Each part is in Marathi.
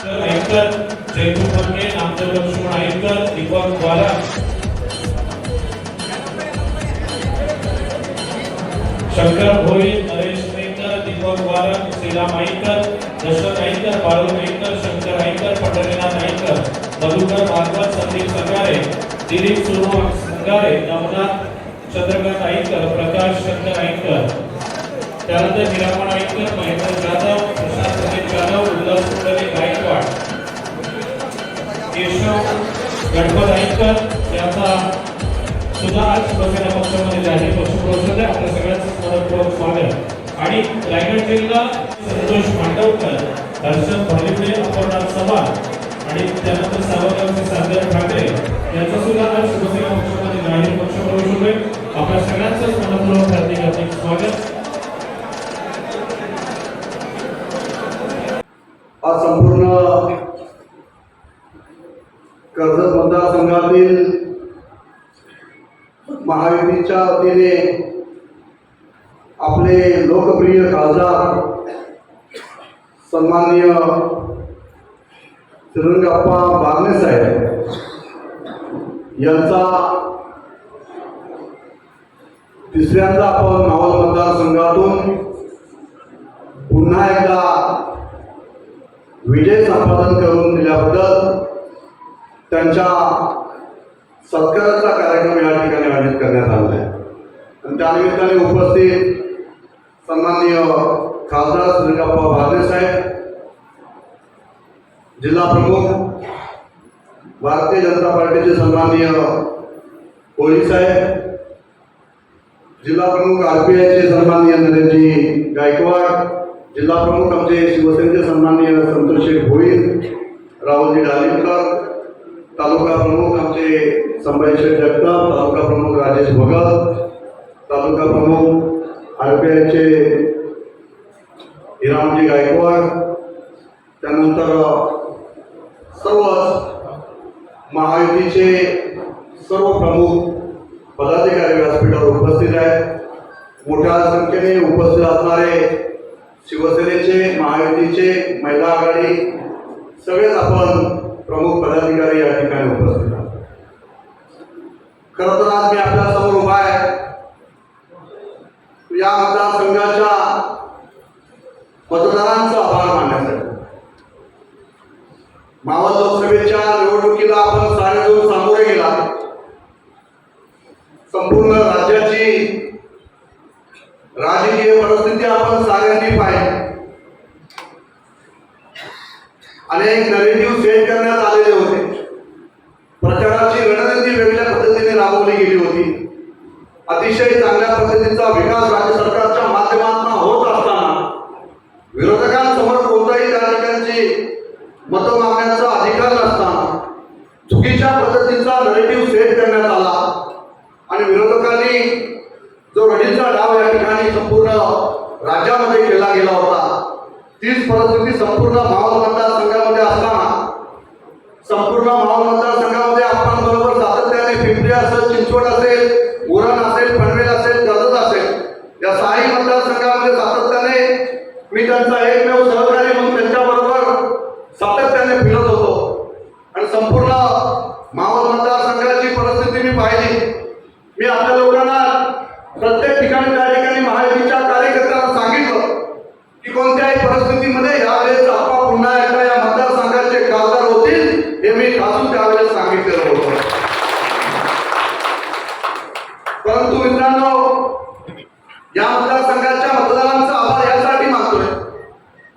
आयकर जयपूर फडके नामदेव लक्ष्मण आयकर दीपक द्वारा शंकर भोई नरेश आयकर दीपक द्वारा श्रीराम आयकर दशरथ आयकर बाळू आयकर शंकर आयकर पंढरीनाथ आयकर मधुकर भागवत संदीप संगारे दिलीप सुरू संगारे नवनाथ चंद्रकांत आयकर प्रकाश शंकर आयकर त्यानंतर हिरामण आयकर महेंद्र जाधव केशव गणपत आईकर यांचा सुद्धा आज शिवसेना पक्षामध्ये जाहीर पक्षप्रवेश आहे. आपल्या सगळ्यांचं मनपूर्वक स्वागत आणि रायगड जिल्हा संतोष मांडवकर दर्शन भालिवडे अपर्णा चव्हाण आणि त्यानंतर सावरगावचे सागर ठाकरे यांचा सुद्धा आज शिवसेना पक्षामध्ये जाहीर पक्षप्रवेश होतोय. आपल्या सगळ्यांचं मनपूर्वक हार्दिक हार्दिक स्वागत आज संपूर्ण कर्जत मतदारसंघातील महायुतीच्या वतीने आपले लोकप्रिय खासदार सन्माननीय श्रीरंगप्पा बागणे साहेब यांचा तिसऱ्यांदा आपण मावळ मतदारसंघातून पुन्हा एकदा विजय संपादन करून दिल्याबद्दल त्यांच्या सत्काराचा कार्यक्रम या ठिकाणी आयोजित करण्यात आला आहे. आणि त्यानिमित्ताने उपस्थित सन्माननीय खासदार श्रीगप्पा भागरे साहेब जिल्हा प्रमुख भारतीय जनता पार्टीचे सन्माननीय कोळी साहेब जिल्हा प्रमुख आर पी आयचे सन्माननीय नरेंद्रजी गायकवाड जिल्हा प्रमुख आमचे शिवसेनेचे सन्माननीय संतोषेठ भोईर राहुलजी डालिमकर तालुका प्रमुख आमचे संभाजीशेठ जगताप तालुका प्रमुख राजेश भगत तालुका प्रमुख आर पी आयचे हिरामजी गायकवाड त्यानंतर सर्वच महायुतीचे सर्व प्रमुख पदाधिकारी व्यासपीठावर उपस्थित आहेत. मोठ्या संख्येने उपस्थित असणारे शिवसेनेचे महायुतीचे महिला आघाडी सगळेच आपण प्रमुख पदाधिकारी या ठिकाणी उपस्थित आहात. खरं तर आज मी आपल्यासमोर उभा आहे. या मतदारसंघाच्या मतदारांचा आभार मानण्यासाठी मावळ लोकसभेच्या निवडणुकीला आपण सारेजण सामोरे गेला. संपूर्ण राज्याची राजकीय परिस्थिती आपण साऱ्यांनी पाहिली. अनेक नरेटिव्ह सेट करण्यात आलेले होते. प्रचाराची रणनीती वेगळ्या पद्धतीने राबवली गेली होती. अतिशय चांगल्या पद्धतीचा विकास राज्य सरकारच्या माध्यमातून होत असताना विरोधकांसमोर कोणत्याही त्या मत मागण्याचा अधिकार नसताना चुकीच्या पद्धतीचा नरेटिव्ह सेट करण्यात आला. आणि विरोधकांनी जो रडीचा डाव या ठिकाणी संपूर्ण राज्यामध्ये केला गेला होता तीच परिस्थिती संपूर्ण मावळ मतदारसंघामध्ये असताना संपूर्ण मावळ मतदारसंघामध्ये आपण बरोबर सातत्याने पिंपरी असेल चिंचवड असेल उरण असेल पनवेल असेल कर्जत असेल या सहाही मतदारसंघामध्ये सातत्याने मी त्यांचा एकमेव सहकारी म्हणून त्यांच्याबरोबर सातत्याने फिरत होतो आणि संपूर्ण मावळ मतदारसंघाची परिस्थिती मी पाहिली मी आपल्या लोकांना प्रत्येक ठिकाणी त्या ठिकाणी महायुतीच्या कार्यकर्त्यांना सांगितलं की कोणत्याही परिस्थितीमध्ये यावेळेस आपा पुन्हा एकदा या मतदारसंघाचे खासदार होतील हे मी खासून त्यावेळेस सांगितलेलं होतं. परंतु मित्रांनो या मतदारसंघाच्या मतदारांचा आभार यासाठी मानतोय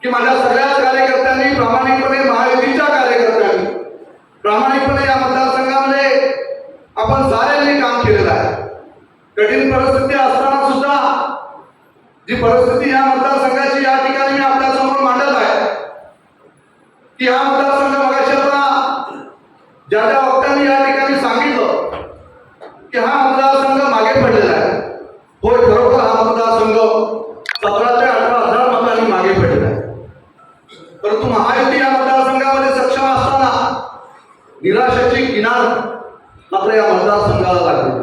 की माझ्या सगळ्याच कार्यकर्त्यांनी प्रामाणिकपणे महायुतीच्या कार्यकर्त्यांनी प्रामाणिकपणे या मतदारसंघामध्ये आपण साऱ्यांनी काम केलेलं आहे. कठीण परिस्थिती असताना सुद्धा जी परिस्थिती या मतदारसंघाची या ठिकाणी मी आपल्या मांडत आहे की हा मतदारसंघ मगाशी आता ज्या ज्या वक्त्यांनी या ठिकाणी सांगितलं की हा मतदारसंघ मागे पडलेला आहे. होय खरोखर हा मतदारसंघ सतरा ते अठरा हजार मतांनी मागे पडलेला आहे. परंतु महायुती या मतदारसंघामध्ये सक्षम असताना निराशाची किनार मात्र या मतदारसंघाला लागली.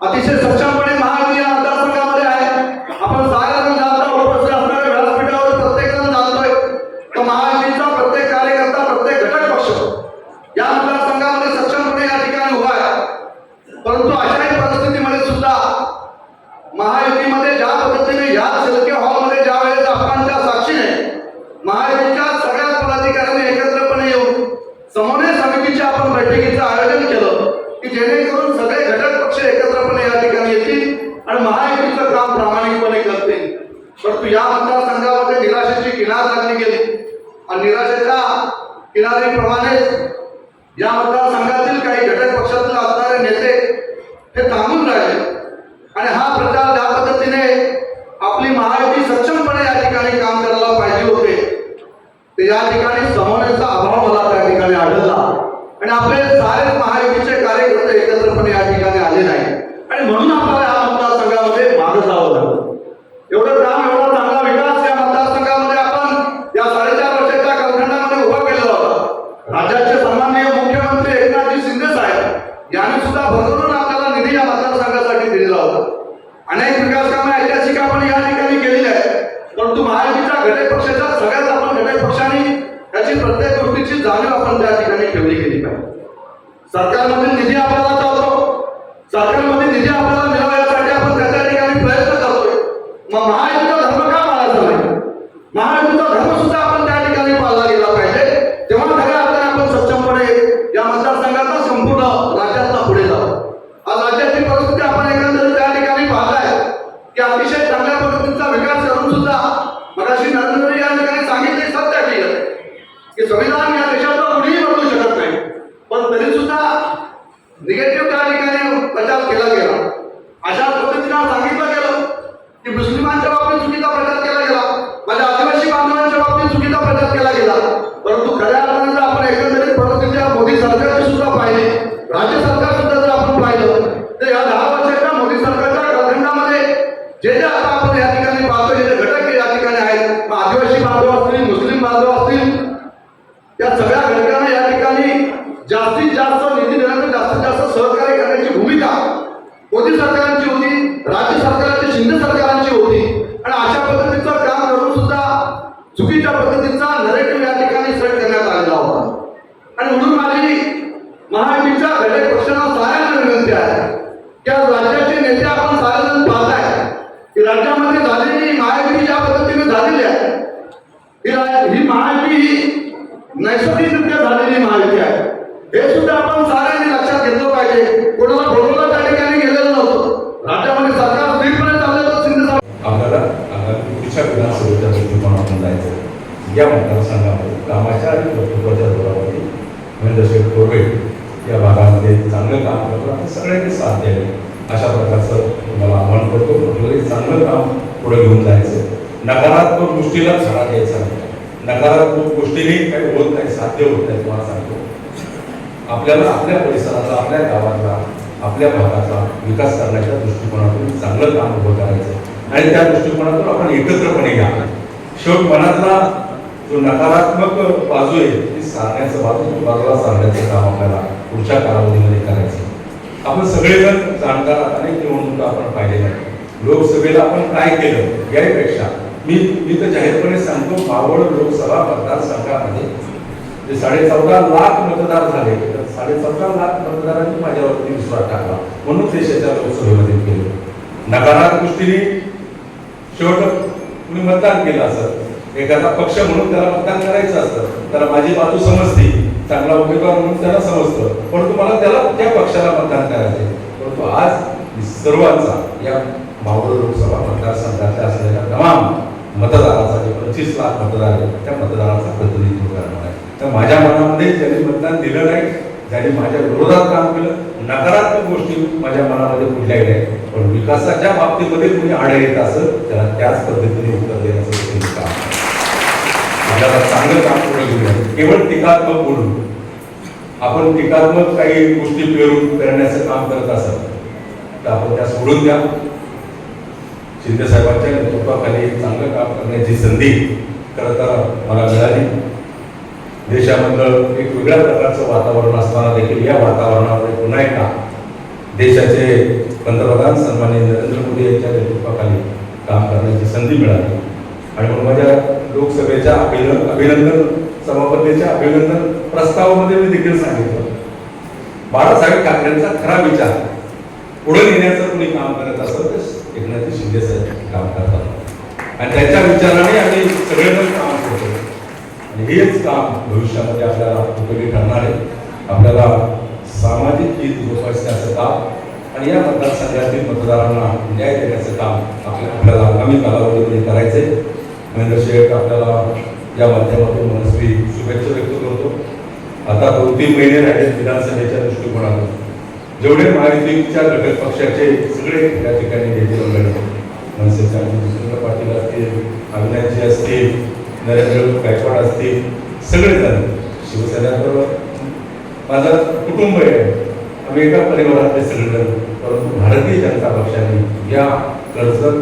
अतिशय सक्षमपणे महायुती या मतदारसंघामध्ये आहे. आपण सारेजण जाणता उपस्थित असणाऱ्या व्यासपीठावर प्रत्येक जण जाणतोय तर महायुतीचा प्रत्येक कार्यकर्ता प्रत्येक घटक पक्ष या मतदारसंघामध्ये सक्षमपणे या ठिकाणी उभा आहे परंतु अशाही परिस्थितीमध्ये सुद्धा महायुतीमध्ये ज्या पद्धतीने या सिल्के हॉलमध्ये ज्या वेळेस आपणच्या साक्षीने महायुतीच्या सगळ्या पदाधिकाऱ्यांनी एकत्रपणे येऊन समन्वय समितीच्या आपण बैठकीचं आयोजन केलं की जेणेकरून सगळे घटक पक्ष एकत्रपणे या ठिकाणी येतील आणि महायुतीचं काम प्रामाणिकपणे करतील. परंतु या मतदारसंघामध्ये निराशेची किनार लागली गेली. आणि निराशेच्या किनारीप्रमाणेच या मतदारसंघातील काही घटक पक्षातील असणारे नेते हे थांबून राहिले. आणि हा प्रचार ज्या पद्धतीने आपली महायुती सक्षमपणे या ठिकाणी काम करायला पाहिजे होते ते या ठिकाणी समन्वयाचा अभाव मला त्या ठिकाणी आढळला. आणि आपले सारे महायुतीचे कार्यकर्ते एकत्रपणे या ठिकाणी आले नाही आणि म्हणून आपल्याला या मतदारसंघामध्ये मागे जावं लागलं एवढं काम एवढा चांगला विकास या मतदारसंघामध्ये आपण या साडेचार वर्षाच्या कालखंडामध्ये उभा केलेला होता. राज्याचे सन्माननीय मुख्यमंत्री एकनाथजी शिंदे साहेब यांनी सुद्धा भरभरून आपल्याला निधी या मतदारसंघासाठी दिलेला होता. अनेक विकास कामे ऐतिहासिक आपण या ठिकाणी केलेली आहेत. परंतु महायुतीच्या घटक पक्षाच्या सगळ्यात पक्षाने त्याची प्रत्येक गोष्टीची जाणीव आपण त्या ठिकाणी ठेवली गेली पाहिजे. सरकारमध्ये निधी आपल्याला चालतो. सरकारमध्ये निधी आपल्याला मिळवण्यासाठी आपण त्या ठिकाणी प्रयत्न करतोय. मग महायुद्ध धर्म का पाळायचा नाही? महायुद्ध धर्म सुद्धा आपण त्या ठिकाणी पाळला गेला पाहिजे. तेव्हा खऱ्या अर्थाने आपण सक्षमपणे या मतदारसंघाचा संपूर्ण राज्यातला पुढे जाऊ आज राज्याची परिस्थिती आपण एकंदरीत त्या ठिकाणी पाहताय की अतिशय चांगल्या पद्धतीचा विकास करून सुद्धा मगाशी नरेंद्र मोदी या ठिकाणी सांगितले सत्य केलं की संविधान या देशाचं कुणीही बदलू शकत नाही पण तरी सुद्धा निगेटिव्ह त्या ठिकाणी प्रचार केला गेला अशा पद्धतीनं सांगितलं गेलं की मुस्लिमांच्या बाबतीत चुकीचा प्रचार केला गेला माझ्या आदिवासी बांधवांच्या बाबतीत चुकीचा प्रचार केला. परंतु खऱ्या अर्थाने आपण एकंदरीत परिस्थिती मोदी सरकार या मतदारसंघामध्ये कामाच्या आणि कर्तृत्वाच्या जोरावरती महेंद्रशेठ कोरवे या भागामध्ये चांगलं काम करतो आणि सगळ्यांनी साथ द्यावी. अशा प्रकारचं तुम्हाला आव्हान करतो. म्हटलं चांगलं काम पुढे घेऊन जायचं नकारात्मक गोष्टीला सडा द्यायचा नकारात्मक गोष्टीने काही होत नाही साध्य होत नाही तुम्हाला सांगतो. आपल्याला आपल्या परिसराचा आपल्या गावातला आपल्या भागाचा विकास करण्याच्या दृष्टिकोनातून चांगलं काम उभं करायचं. आणि त्या दृष्टिकोनातून आपण एकत्रपणे घ्या. शेवट मनातला जो नकारात्मक बाजू आहे ती सांगण्याचं बाजू बाजूला सांगण्याचं काम आपल्याला पुढच्या कालावधीमध्ये करायचं आपण सगळेजण जाणकार अनेक निवडणुका आपण पाहिलेल्या आहेत. लोकसभेला आपण काय केलं यापेक्षा मी मी तर जाहीरपणे सांगतो मावळ लोकसभा मतदारसंघामध्ये जे साडे चौदा लाख मतदार झाले तर साडे चौदा लाख मतदारांनी माझ्यावरती विश्वास टाकला. म्हणून देशाच्या लोकसभेमध्ये केलं. नकारात्मक दृष्टीने शेवट कुणी मतदान केलं असं एखादा पक्ष म्हणून त्याला मतदान करायचं असतं त्याला माझी बाजू समजते चांगला उमेदवार म्हणून त्याला समजतं पण तुम्हाला त्याला त्या पक्षाला मतदान करायचे परंतु आज सर्वांचा या मावळ लोकसभा मतदारसंघातल्या असलेल्या तमाम मतदाराचा जे पंचवीस लाख मतदार आहेत त्या मतदाराचा प्रतिनिधित्व करणार आहे. तर माझ्या मनामध्ये ज्यांनी मतदान दिलं नाही ज्यांनी माझ्या विरोधात काम केलं नकारात्मक गोष्टी माझ्या मनामध्ये कुठल्या नाही पण विकासाच्या बाबतीमध्ये कुणी आढळ येत असं त्याला त्याच पद्धतीने उत्तर देण्याचं त्यांचं काम आहे. आपल्याला चांगलं काम पुढे घेऊया केवळ टीकात्मक बोलून आपण टीकात्मक काही गोष्टी पेरून करण्याचं काम करत असाल तर आपण त्या सोडून द्या. शिंदे साहेबांच्या नेतृत्वाखाली चांगलं काम करण्याची संधी करता मला मिळाली. देशामधलं एक वेगळ्या प्रकारचं वातावरण असताना देखील या वातावरणामध्ये पुन्हा एकदा देशाचे पंतप्रधान सन्माननीय नरेंद्र मोदी यांच्या नेतृत्वाखाली काम करण्याची संधी मिळाली. आणि म्हणून माझ्या लोकसभेच्या अभिनंदन अभिनंदन सभापतीच्या अभिनंदन प्रस्तावामध्ये मी देखील सांगितलं. बाळासाहेब ठाकरेंचा खरा विचार पुढे नेण्याचं कोणी काम करत असेल तर एकनाथ शिंदे साहेब काम करतात. आणि त्याच्या विचाराने आम्ही सगळेजण काम करतो. आणि हेच काम भविष्यामध्ये आपल्याला उपयोगी ठरणार आहे. आपल्याला सामाजिक हित जोपासण्याचं काम आणि या मतदारसंघातील मतदारांना न्याय देण्याचं काम आपल्या आपल्याला आगामी कालावधीमध्ये करायचंय. महेंद्र शेख आपल्याला या माध्यमातून मनस्वी शुभेच्छा व्यक्त करतो. आता दोन तीन महिने राहिले विधानसभेच्या दृष्टिकोनातून. जेवढे महायुतीच्या घटक पक्षाचे सगळे या ठिकाणी नेते मनसेचे आमचे जितेंद्र पाटील असतील अविनाशजी असतील नरेंद्र गायकवाड असतील सगळेजण शिवसेनेबरोबर माझा कुटुंब आहे. आम्ही एका परिवारातले सगळेजण परंतु भारतीय जनता पक्षाने या कर्जत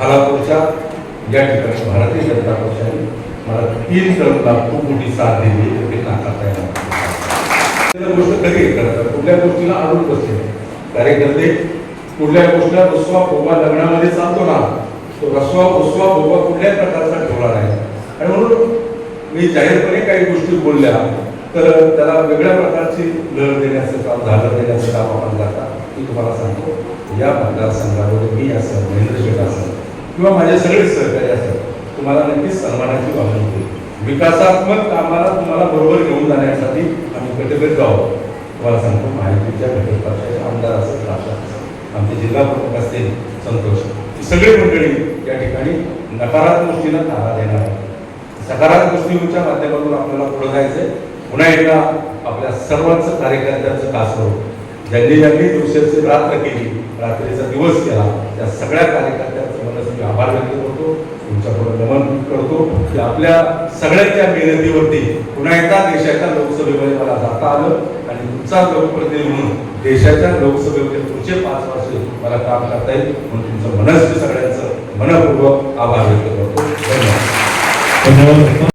खालापूरच्या या ठिकाणी भारतीय जनता पक्षाने मला तीन टर्मला खूप मोठी साथ दिली ते नाकारता येणार गोष्ट कधी करतात? कुठल्या गोष्टीला अडून बसते कार्यकर्ते कुठल्या गोष्टीला रसवा भोगा लग्नामध्ये चालतो ना तो रसवा उसवा भोगा कुठल्याही प्रकारचा ठेवला नाही. आणि म्हणून मी जाहीरपणे काही गोष्टी बोलल्या तर त्याला वेगळ्या प्रकारची लढ देण्याचं काम झालं देण्याचं काम आपण करता. मी तुम्हाला सांगतो या मतदारसंघामध्ये मी असं महेंद्र शेठ किंवा माझे सगळे सहकारी असतात तुम्हाला नक्कीच सन्मानाची वागणूक होईल विकासात्मक कामाला तुम्हाला बरोबर घेऊन जाण्यासाठी आम्ही कटिबद्ध आहोत तुम्हाला सांगतो माहितीच्या घटक पक्षाचे आमदार असेल राजा आमचे जिल्हा प्रमुख असतील संतोष. सगळे सगळी मंडळी या ठिकाणी नकारात्मक गोष्टीला तारा देणार आहे सकारात्मक गोष्टींच्या माध्यमातून आपल्याला पुढे जायचंय. पुन्हा एकदा आपल्या सर्वांचं कार्यकर्त्यांचं कास करू ज्यांनी ज्यांनी दिवसाची रात्र केली रात्रीचा दिवस केला त्या सगळ्या कार्यकर्त्यांचं मनासाठी आभार व्यक्त करतो तुमच्याकडे नमन करतो. की आपल्या सगळ्यांच्या मेहनतीवरती पुन्हा एकदा देशाच्या लोकसभेमध्ये मला जाता आलं आणि तुमचा लोकप्रतिनिधी म्हणून देशाच्या लोकसभेमध्ये पुढचे पाच वर्ष मला काम करता येईल म्हणून तुमचं मनस्वी सगळ्यांचं मनपूर्वक आभार व्यक्त करतो. धन्यवाद. धन्यवाद.